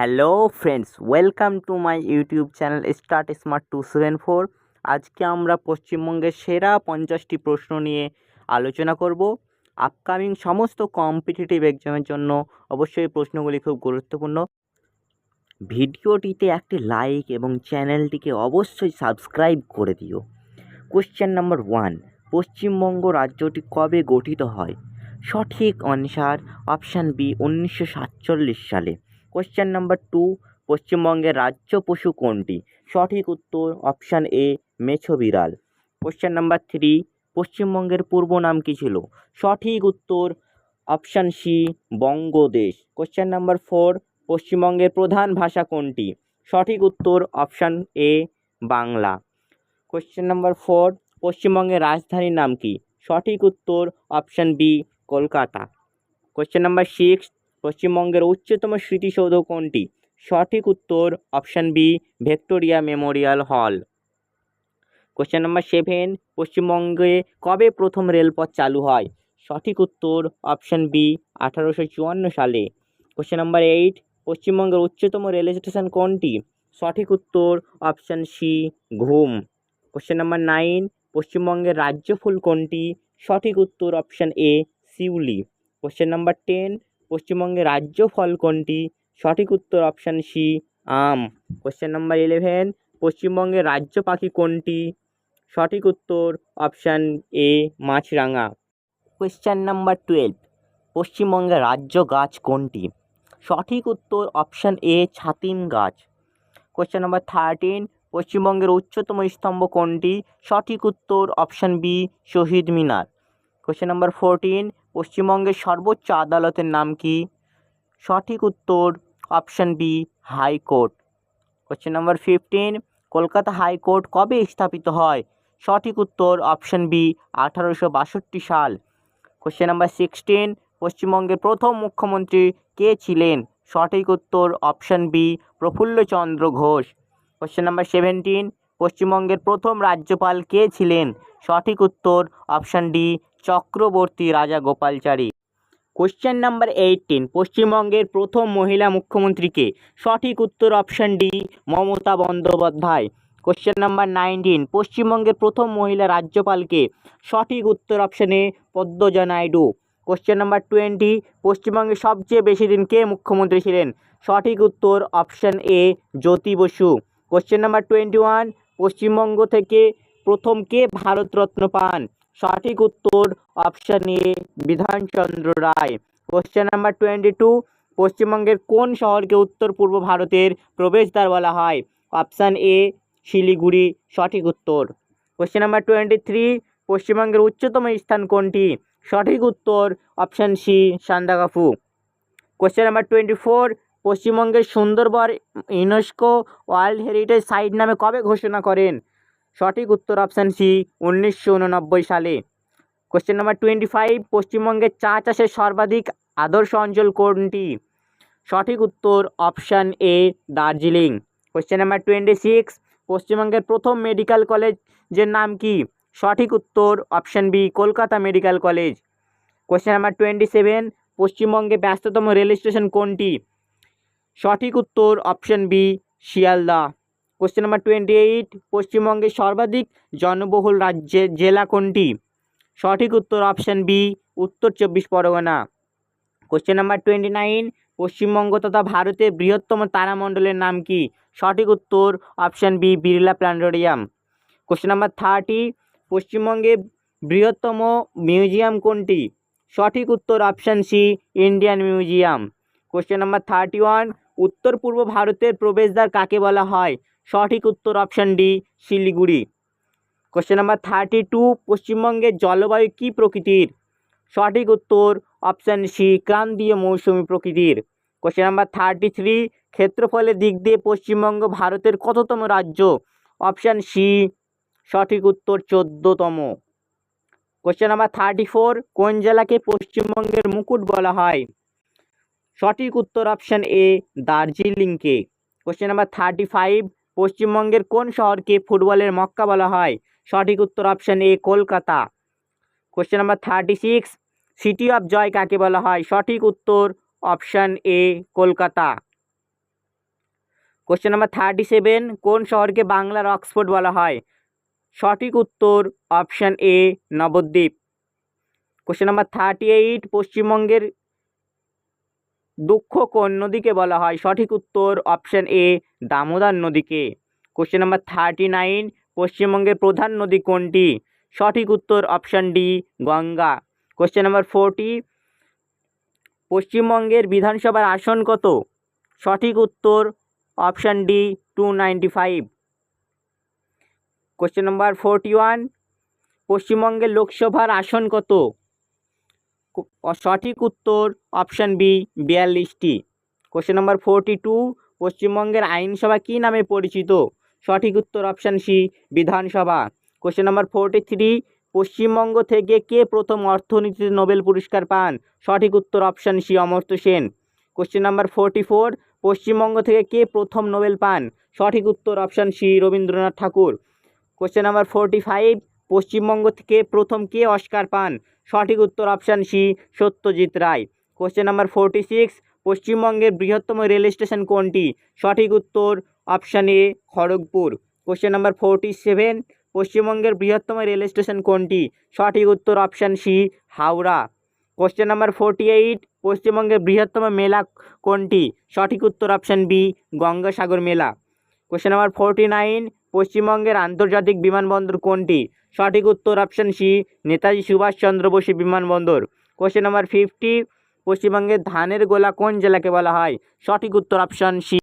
Hello friends, welcome to my YouTube channel start smart two seven four. আজকে আমরা পশ্চিমবঙ্গের সেরা পঞ্চাশটি প্রশ্ন নিয়ে আলোচনা করব। আপকামিং সমস্ত কম্পিটিটিভ এক্সামের জন্য অবশ্যই প্রশ্নগুলি খুব গুরুত্বপূর্ণ। ভিডিওটিতে একটি লাইক এবং চ্যানেলটিকে অবশ্যই সাবস্ক্রাইব করে দিও। কোশ্চেন নাম্বার ওয়ান, পশ্চিমবঙ্গ রাজ্যটি কবে গঠিত হয়? সঠিক অনসার, অপশান বি, উনিশশো সাতচল্লিশ সালে। কোশ্চেন নাম্বার টু পশ্চিমবঙ্গের রাজ্য পশু কোনটি? সঠিক উত্তর অপশান এ মেছো বিড়াল। কোশ্চেন নাম্বার থ্রি পশ্চিমবঙ্গের পূর্ব নাম কী ছিল? সঠিক উত্তর option C Bangadesh. Question number four পশ্চিমবঙ্গের প্রধান ভাষা কোনটি? সঠিক উত্তর option A Bangla. Question number four পশ্চিমবঙ্গের রাজধানীর নাম কি? সঠিক উত্তর option B Kolkata. Question number six পশ্চিমবঙ্গের উচ্চতম স্মৃতিসৌধ কোনটি? সঠিক উত্তর option B, Victoria memorial hall. Question number seven পশ্চিমবঙ্গে কবে প্রথম রেলপথ চালু হয়? সঠিক উত্তর অপশান বি, আঠারোশো চুয়ান্ন সালে। কোশ্চেন নাম্বার এইট পশ্চিমবঙ্গের উচ্চতম রেল স্টেশন কোনটি? সঠিক উত্তর option C, Ghum. Question number nine পশ্চিমবঙ্গের রাজ্য ফুল কোনটি? সঠিক উত্তর অপশান এ শিউলি কোশ্চেন নাম্বার টেন পশ্চিমবঙ্গের রাজ্য ফল কোনটি? সঠিক উত্তর অপশান সি আম। কোশ্চেন নাম্বার ইলেভেন পশ্চিমবঙ্গের রাজ্য পাখি কোনটি? সঠিক উত্তর অপশান এ মাছরাঙা। কোয়েশ্চেন নাম্বার টুয়েলভ পশ্চিমবঙ্গের রাজ্য গাছ কোনটি? সঠিক উত্তর অপশান এ ছাতিম গাছ। কোয়েশ্চেন নাম্বার থার্টিন পশ্চিমবঙ্গের উচ্চতম স্তম্ভ কোনটি? সঠিক উত্তর option B Shaheed Minar. Question number fourteen পশ্চিমবঙ্গের সর্বোচ্চ আদালতের নাম কি? সঠিক উত্তর option B high court question number fifteen Kolkata high court কবে স্থাপিত হয়? সঠিক উত্তর অপশান বি আঠারোশো বাষট্টি সাল। কোয়েশ্চেন নাম্বার সিক্সটিন পশ্চিমবঙ্গের প্রথম মুখ্যমন্ত্রী কে ছিলেন? সঠিক উত্তর option B Prafulla Chandra Ghosh. Question number seventeen পশ্চিমবঙ্গের প্রথম রাজ্যপাল কে ছিলেন? সঠিক উত্তর অপশান ডি চক্রবর্তী রাজা গোপালচারী। কোশ্চেন নাম্বার এইটিন পশ্চিমবঙ্গের প্রথম মহিলা মুখ্যমন্ত্রীকে সঠিক উত্তর option D Mamata Bandyopadhyay. Question number nineteen পশ্চিমবঙ্গের প্রথম মহিলা রাজ্যপালকে সঠিক উত্তর অপশানে Padmaja Naidu. Question number twenty পশ্চিমবঙ্গে সবচেয়ে বেশি দিন কে মুখ্যমন্ত্রী ছিলেন? সঠিক উত্তর option A Jyoti Basu. Question number twenty one Paschimbanga থেকে প্রথম কে ভারতরত্ন পান? সঠিক উত্তর option A Bidhan Chandra Roy. Question number twenty two পশ্চিমবঙ্গের কোন শহরকে উত্তর পূর্ব ভারতের প্রবেশদ্বার বলা হয়? অপশান এ শিলিগুড়ি, সঠিক উত্তর। কোশ্চেন নাম্বার টোয়েন্টি থ্রি পশ্চিমবঙ্গের উচ্চতম স্থান কোনটি? সঠিক উত্তর option C Sandakphu. Question number twenty four পশ্চিমবঙ্গের Sundarban UNESCO world heritage site নামে কবে ঘোষণা করেন? সঠিক উত্তর অপশান সি উনিশশো উননব্বই সালে। কোশ্চেন নাম্বার টোয়েন্টি ফাইভ পশ্চিমবঙ্গের চা চাষের সর্বাধিক আদর্শ অঞ্চল কোনটি? সঠিক উত্তর option A Darjeeling. Question number twenty six পশ্চিমবঙ্গের প্রথম মেডিকেল কলেজের নাম কি? সঠিক উত্তর option B Kolkata medical college question number twenty seven পশ্চিমবঙ্গে ব্যস্ততম রেল স্টেশন কোনটি? সঠিক উত্তর option B Sealdah. Question number twenty eight পশ্চিমবঙ্গের সর্বাধিক জনবহুল রাজ্যের জেলা কোনটি? সঠিক উত্তর অপশান বি উত্তর চব্বিশ Pargana. Question number twenty nine Paschimbanga তথা ভারতের বৃহত্তম তারামণ্ডলের নাম কি? সঠিক উত্তর option B Birla planetarium. Question number thirty পশ্চিমবঙ্গে বৃহত্তম মিউজিয়াম কোনটি? সঠিক উত্তর option C Indian museum question number thirty one উত্তর পূর্ব ভারতের প্রবেশদ্বার কাকে বলা হয়? সঠিক উত্তর option D Siliguri. Question number thirty two পশ্চিমবঙ্গের জলবায়ু কী প্রকৃতির? সঠিক উত্তর অপশান সি ক্রান্তীয় মৌসুমী প্রকৃতির। কোশ্চেন নাম্বার থার্টি থ্রি ক্ষেত্রফলের দিক দিয়ে পশ্চিমবঙ্গ ভারতের কততম রাজ্য? অপশান সি সঠিক উত্তর চোদ্দতম। কোশ্চেন নাম্বার থার্টি ফোর কোন জেলাকে পশ্চিমবঙ্গের মুকুট বলা হয়? সঠিক উত্তর অপশান এ দার্জিলিংকে। কোশ্চেন নাম্বার থার্টি ফাইভ পশ্চিমবঙ্গের কোন শহরকে ফুটবলের মক্কা বলা হয়? সঠিক উত্তর option A Kolkata. Question number thirty six city of joy কাকে বলা হয়? সঠিক উত্তর option A Kolkata. Question number thirty seven কোন শহরকে বাংলার অক্সফোর্ড বলা হয়? সঠিক উত্তর option A Nabadwip. Question number thirty eight পশ্চিমবঙ্গের দুঃখ কোন নদীকে বলা হয়? সঠিক উত্তর অপশান এ, দামোদর নদীকে। কোশ্চেন নাম্বার থার্টি নাইন পশ্চিমবঙ্গের প্রধান নদী কোনটি? সঠিক উত্তর option D, Ganga. Question number forty পশ্চিমবঙ্গের বিধানসভার আসন কত? সঠিক উত্তর option D two ninety five question number forty one পশ্চিমবঙ্গের লোকসভার আসন কত? সঠিক উত্তর অপশান বি, বিয়াল্লিশটি। কোশ্চেন নাম্বার ফোরটি টু পশ্চিমবঙ্গের আইনসভা কী নামে পরিচিত? সঠিক উত্তর option C, Bidhan Sabha. Question number forty three Paschimbanga থেকে কে প্রথম অর্থনীতিতে নোবেল পুরস্কার পান? সঠিক উত্তর option C, Amartya Sen. Question number forty four Paschimbanga থেকে কে প্রথম নোবেল পান? সঠিক উত্তর option C, Rabindranath Thakur. Question number forty five Paschimbanga থেকে প্রথম কে অস্কার পান? সঠিক উত্তর option C Satyajit Ray. Question number forty six পশ্চিমবঙ্গের বৃহত্তম রেল স্টেশন কোনটি? সঠিক উত্তর option A Kharagpur. Question number forty seven পশ্চিমবঙ্গের বৃহত্তম রেল স্টেশন কোনটি? সঠিক উত্তর option C Howrah. Question number forty eight পশ্চিমবঙ্গের বৃহত্তম মেলা কোনটি? সঠিক উত্তর অপশান বি গঙ্গাসাগর মেলা। কোশ্চেন নাম্বার ফোরটি নাইন পশ্চিমবঙ্গের আন্তর্জাতিক বিমানবন্দর কোনটি? সঠিক উত্তর অপশান সি, নেতাজি সুভাষচন্দ্র বসু বিমানবন্দর। কোশ্চেন নাম্বার ফিফটি পশ্চিমবঙ্গের ধানের গোলা কোন জেলাকে বলা হয়? সঠিক উত্তর অপশান সি